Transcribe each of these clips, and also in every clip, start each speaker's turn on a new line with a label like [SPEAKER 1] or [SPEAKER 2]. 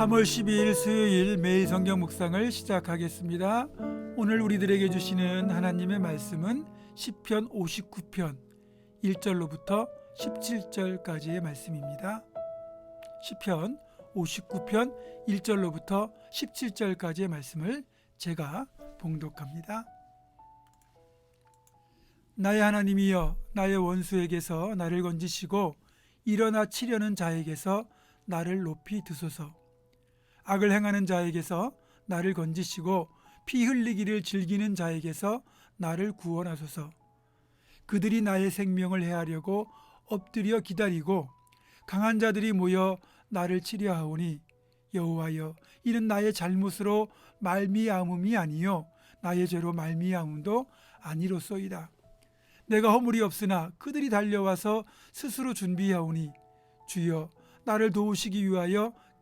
[SPEAKER 1] 3월 12일 수요일 매일 성경 묵상을 시작하겠습니다. 오늘 우리들에게 주시는 하나님의 말씀은 시편 59편 1절로부터 17절까지의 말씀입니다. 시편 59편 1절로부터 17절까지의 말씀을 제가 봉독합니다. 나의 하나님이여 나의 원수에게서 나를 건지시고 일어나 치려는 자에게서 나를 높이 드소서. 악을 행하는 자에게서 나를 건지시고 피 흘리기를 즐기는 자에게서 나를 구원하소서. 그들이 나의 생명을 해하려고 엎드려 기다리고 강한 자들이 모여 나를 치려하오니 여호와여 이는 나의 잘못으로 말미암음이 아니요 나의 죄로 말미암음도 아니로소이다. 내가 허물이 없으나 그들이 달려와서 스스로 준비하오니 주여 나를 도우시기 위하여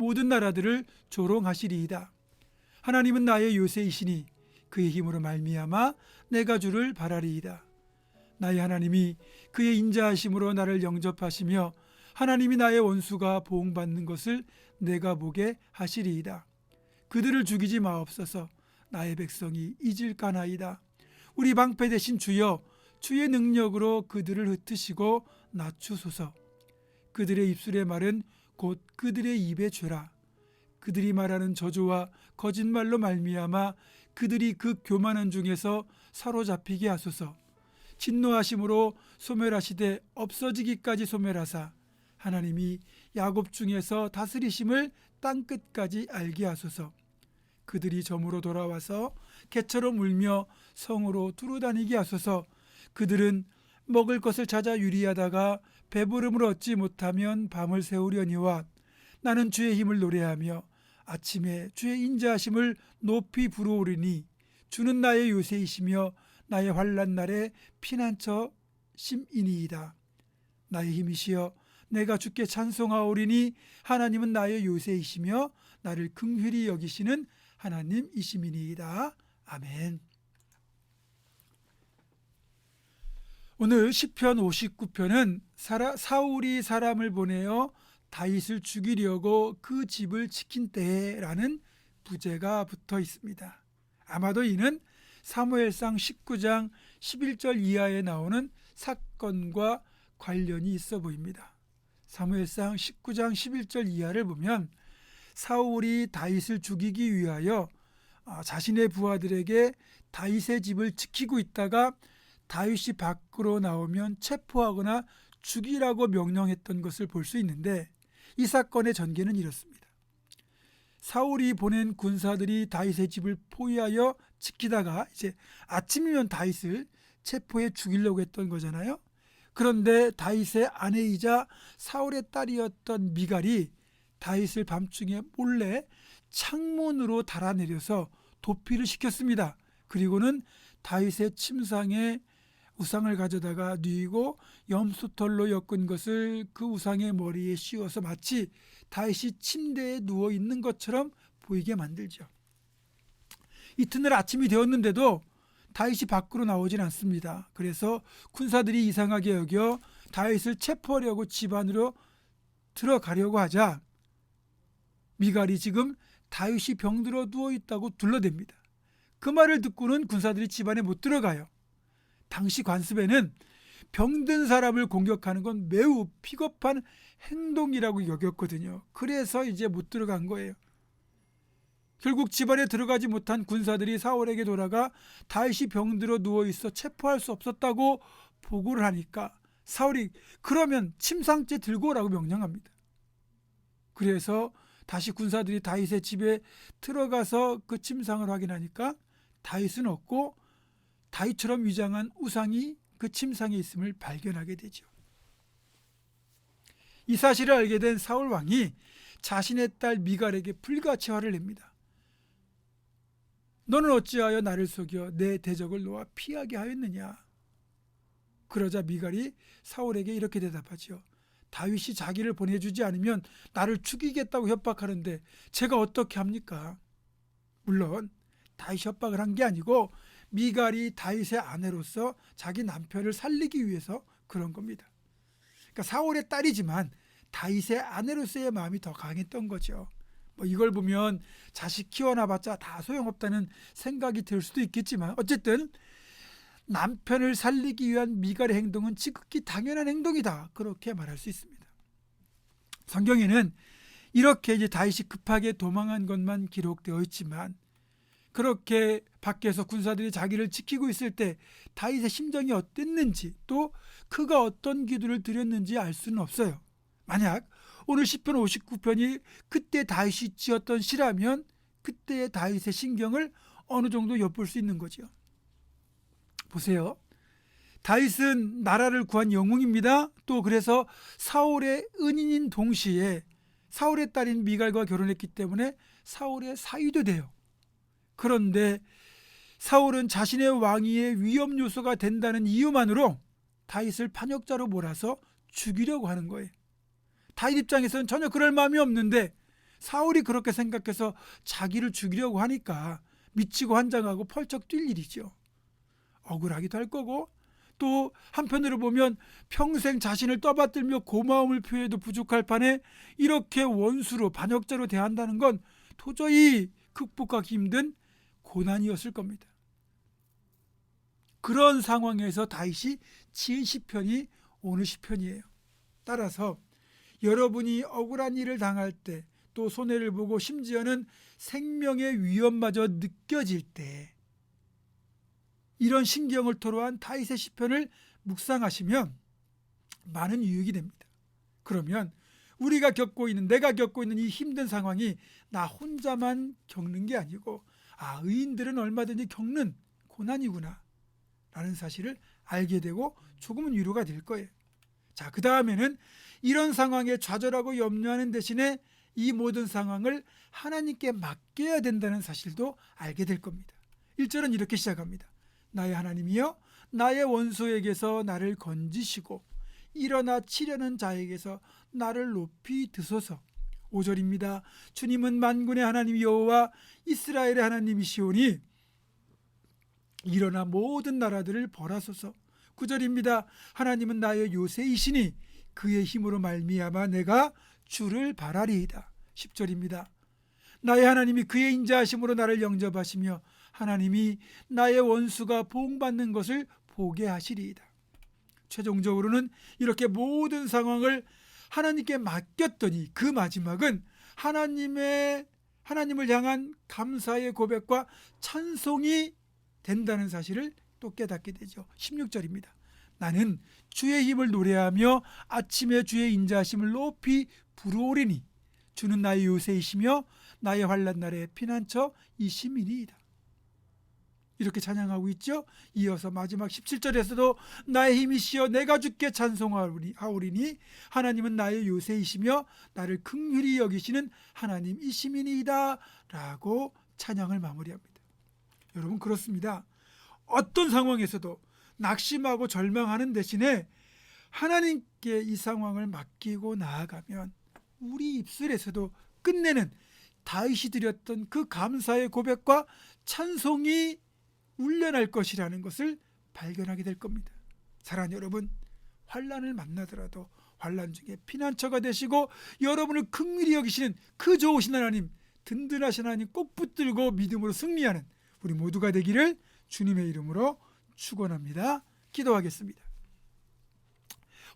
[SPEAKER 1] 모든 나라들을 조롱하시리이다. 하나님은 나의 요새이시니 그의 힘으로 말미암아 내가 주를 바라리이다. 나의 하나님이 그의 인자하심으로 나를 영접하시며 하나님이 나의 원수가 보응받는 것을 내가 보게 하시리이다. 그들을 죽이지 마옵소서. 나의 백성이 잊을까나이다. 우리 방패 대신 주여 주의 능력으로 그들을 흩으시고 낮추소서. 그들의 입술의 말은 곧 그들의 입의 죄라. 그들이 말하는 저주와 거짓말로 말미암아 그들이 그 교만한 중에서 사로잡히게 하소서. 진노하심으로 소멸하시되 없어지기까지 소멸하사 하나님이 야곱 중에서 다스리심을 땅 끝까지 알게 하소서. 그들이 점으로 돌아와서 개처럼 울며 성으로 두루다니게 하소서. 그들은 먹을 것을 찾아 유리하다가 배부름을 얻지 못하면 밤을 새우려니와 나는 주의 힘을 노래하며 아침에 주의 인자하심을 높이 부르오리니 주는 나의 요새이시며 나의 환란 날에 피난처 심이니이다. 나의 힘이시여 내가 주께 찬송하오리니 하나님은 나의 요새이시며 나를 긍휼히 여기시는 하나님이시니이다. 아멘. 오늘 시편 59편은 사울이 사람을 보내어 다윗을 죽이려고 그 집을 지킨 때라는 부제가 붙어 있습니다. 아마도 이는 사무엘상 19장 11절 이하에 나오는 사건과 관련이 있어 보입니다. 사무엘상 19장 11절 이하를 보면 사울이 다윗을 죽이기 위하여 자신의 부하들에게 다윗의 집을 지키고 있다가 다윗이 밖으로 나오면 체포하거나 죽이라고 명령했던 것을 볼 수 있는데 이 사건의 전개는 이렇습니다. 사울이 보낸 군사들이 다윗의 집을 포위하여 지키다가 이제 아침이면 다윗을 체포해 죽이려고 했던 거잖아요. 그런데 다윗의 아내이자 사울의 딸이었던 미갈이 다윗을 밤중에 몰래 창문으로 달아내려서 도피를 시켰습니다. 그리고는 다윗의 침상에 우상을 가져다가 뉘고 염소털로 엮은 것을 그 우상의 머리에 씌워서 마치 다윗이 침대에 누워 있는 것처럼 보이게 만들죠. 이튿날 아침이 되었는데도 다윗이 밖으로 나오진 않습니다. 그래서 군사들이 이상하게 여겨 다윗을 체포하려고 집 안으로 들어가려고 하자 미갈이 지금 다윗이 병들어 누워 있다고 둘러댑니다. 그 말을 듣고는 군사들이 집 안에 못 들어가요. 당시 관습에는 병든 사람을 공격하는 건 매우 비겁한 행동이라고 여겼거든요. 그래서 이제 못 들어간 거예요. 결국 집안에 들어가지 못한 군사들이 사울에게 돌아가 다윗이 병들어 누워 있어 체포할 수 없었다고 보고를 하니까 사울이 그러면 침상째 들고 오라고 명령합니다. 그래서 다시 군사들이 다윗의 집에 들어가서 그 침상을 확인하니까 다윗은 없고 다윗처럼 위장한 우상이 그 침상에 있음을 발견하게 되죠. 이 사실을 알게 된 사울 왕이 자신의 딸 미갈에게 불같이 화를 냅니다. 너는 어찌하여 나를 속여 내 대적을 놓아 피하게 하였느냐 그러자 미갈이 사울에게 이렇게 대답하지요 다윗이 자기를 보내주지 않으면 나를 죽이겠다고 협박하는데 제가 어떻게 합니까 물론 다윗 협박을 한 게 아니고 미갈이 다윗의 아내로서 자기 남편을 살리기 위해서 그런 겁니다. 그러니까 사울의 딸이지만 다윗의 아내로서의 마음이 더 강했던 거죠. 뭐 이걸 보면 자식 키워놔봤자 다 소용없다는 생각이 들 수도 있겠지만 어쨌든 남편을 살리기 위한 미갈의 행동은 지극히 당연한 행동이다 그렇게 말할 수 있습니다. 성경에는 이렇게 이제 다윗이 급하게 도망한 것만 기록되어 있지만 그렇게 밖에서 군사들이 자기를 지키고 있을 때 다윗의 심정이 어땠는지 또 그가 어떤 기도를 드렸는지 알 수는 없어요. 만약 오늘 시편 59편이 그때 다윗이 지었던 시라면 그때의 다윗의 신경을 어느 정도 엿볼 수 있는 거죠. 보세요. 다윗은 나라를 구한 영웅입니다. 또 그래서 사울의 은인인 동시에 사울의 딸인 미갈과 결혼했기 때문에 사울의 사위도 돼요. 그런데 사울은 자신의 왕위의 위험 요소가 된다는 이유만으로 다윗을 반역자로 몰아서 죽이려고 하는 거예요. 다윗 입장에서는 전혀 그럴 마음이 없는데 사울이 그렇게 생각해서 자기를 죽이려고 하니까 미치고 환장하고 펄쩍 뛸 일이죠. 억울하기도 할 거고 또 한편으로 보면 평생 자신을 떠받들며 고마움을 표해도 부족할 판에 이렇게 원수로 반역자로 대한다는 건 도저히 극복하기 힘든 고난이었을 겁니다. 그런 상황에서 다윗이 지은 시편이 오늘 시편이에요. 따라서 여러분이 억울한 일을 당할 때 또 손해를 보고 심지어는 생명의 위험마저 느껴질 때 이런 신경을 토로한 다윗의 시편을 묵상하시면 많은 유익이 됩니다. 그러면 우리가 겪고 있는 내가 겪고 있는 이 힘든 상황이 나 혼자만 겪는 게 아니고 아 의인들은 얼마든지 겪는 고난이구나 라는 사실을 알게 되고 조금은 위로가 될 거예요. 자, 그 다음에는 이런 상황에 좌절하고 염려하는 대신에 이 모든 상황을 하나님께 맡겨야 된다는 사실도 알게 될 겁니다. 1절은 이렇게 시작합니다. 나의 하나님이여 나의 원수에게서 나를 건지시고 일어나 치려는 자에게서 나를 높이 드소서. 5절입니다. 주님은 만군의 하나님 여호와 이스라엘의 하나님이시오니 일어나 모든 나라들을 벌하소서. 9절입니다. 하나님은 나의 요새이시니 그의 힘으로 말미암아 내가 주를 바라리이다. 10절입니다. 나의 하나님이 그의 인자하심으로 나를 영접하시며 하나님이 나의 원수가 보응받는 것을 보게 하시리이다. 최종적으로는 이렇게 모든 상황을 하나님께 맡겼더니 그 마지막은 하나님의 하나님을 향한 감사의 고백과 찬송이 된다는 사실을 또 깨닫게 되죠. 16절입니다. 나는 주의 힘을 노래하며 아침에 주의 인자하심을 높이 부르오리니 주는 나의 요새이시며 나의 환란 날의 피난처 이시민이이다. 이렇게 찬양하고 있죠. 이어서 마지막 17절에서도 나의 힘이시여 내가 주께 찬송하오리니 하나님은 나의 요새이시며 나를 긍휼히 여기시는 하나님이시민이다 라고 찬양을 마무리합니다. 여러분 그렇습니다. 어떤 상황에서도 낙심하고 절망하는 대신에 하나님께 이 상황을 맡기고 나아가면 우리 입술에서도 끝내는 다윗이 드렸던 그 감사의 고백과 찬송이 울려날 것이라는 것을 발견하게 될 겁니다. 사랑하는 여러분, 환란을 만나더라도 환란 중에 피난처가 되시고 여러분을 긍휼히 여기시는 그 좋으신 하나님, 든든하신 하나님 꼭 붙들고 믿음으로 승리하는 우리 모두가 되기를 주님의 이름으로 축원합니다. 기도하겠습니다.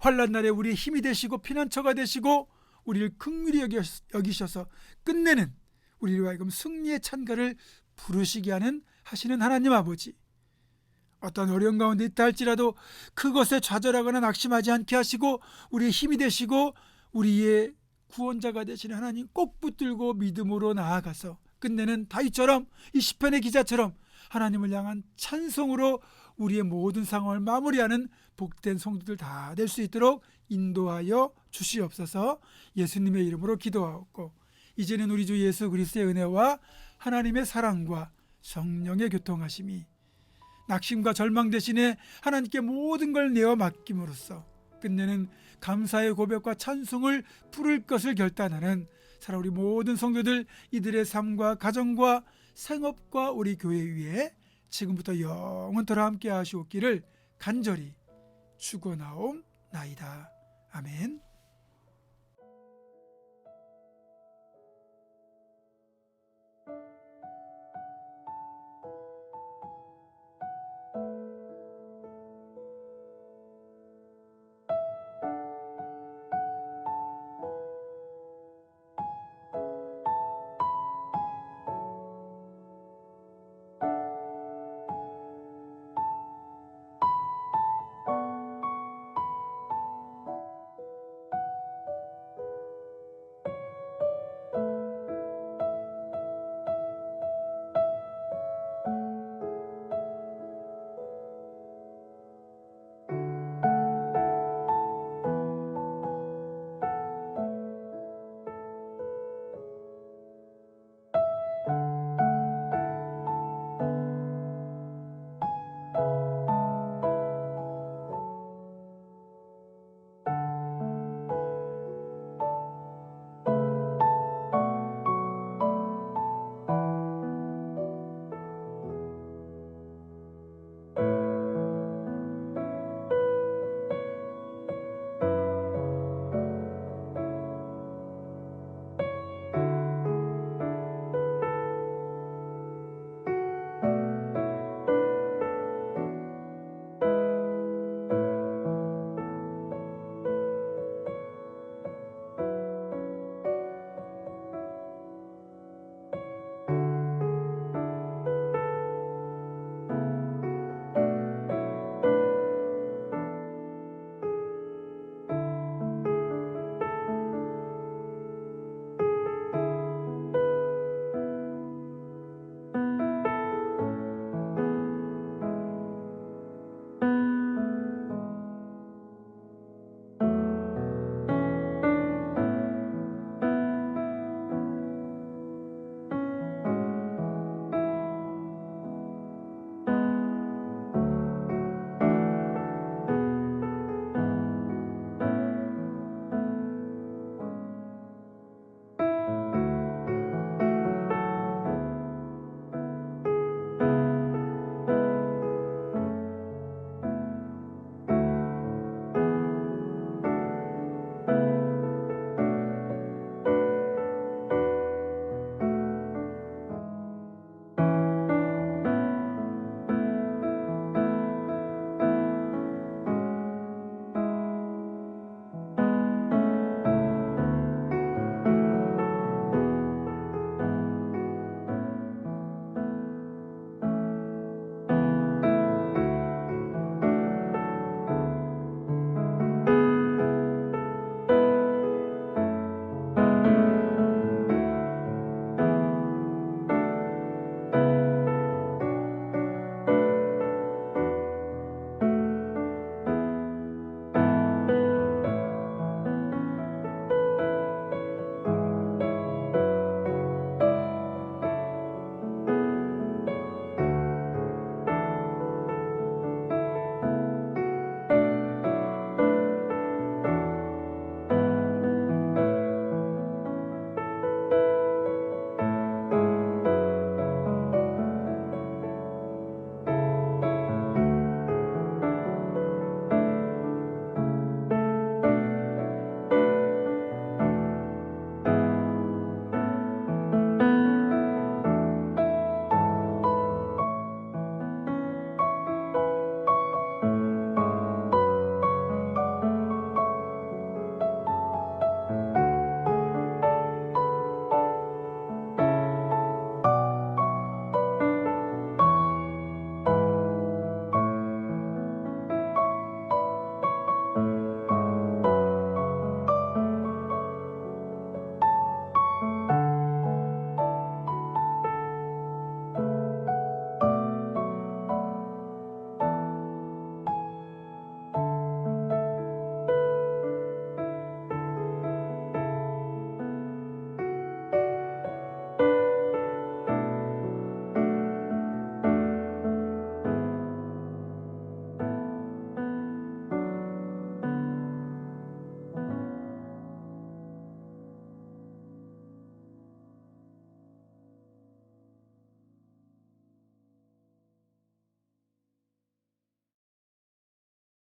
[SPEAKER 1] 환란 날에 우리의 힘이 되시고 피난처가 되시고 우리를 긍휼히 여기셔서 끝내는 우리로 하여금 승리의 찬가를 부르시게 하는 하시는 하나님 아버지. 어떤 어려운 가운데 있다 할지라도 그것에 좌절하거나 낙심하지 않게 하시고 우리의 힘이 되시고 우리의 구원자가 되시는 하나님 꼭 붙들고 믿음으로 나아가서 끝내는 다윗처럼 이 시편의 기자처럼 하나님을 향한 찬송으로 우리의 모든 상황을 마무리하는 복된 성도들 다 될 수 있도록 인도하여 주시옵소서. 예수님의 이름으로 기도하옵고 이제는 우리 주 예수 그리스도의 은혜와 하나님의 사랑과 성령의 교통하심이 낙심과 절망 대신에 하나님께 모든 걸 내어 맡김으로써 끝내는 감사의 고백과 찬송을 부를 것을 결단하는 사랑 우리 모든 성도들 이들의 삶과 가정과 생업과 우리 교회 위에 지금부터 영원토록 함께 하시옵기를 간절히 축원하옵나이다. 아멘.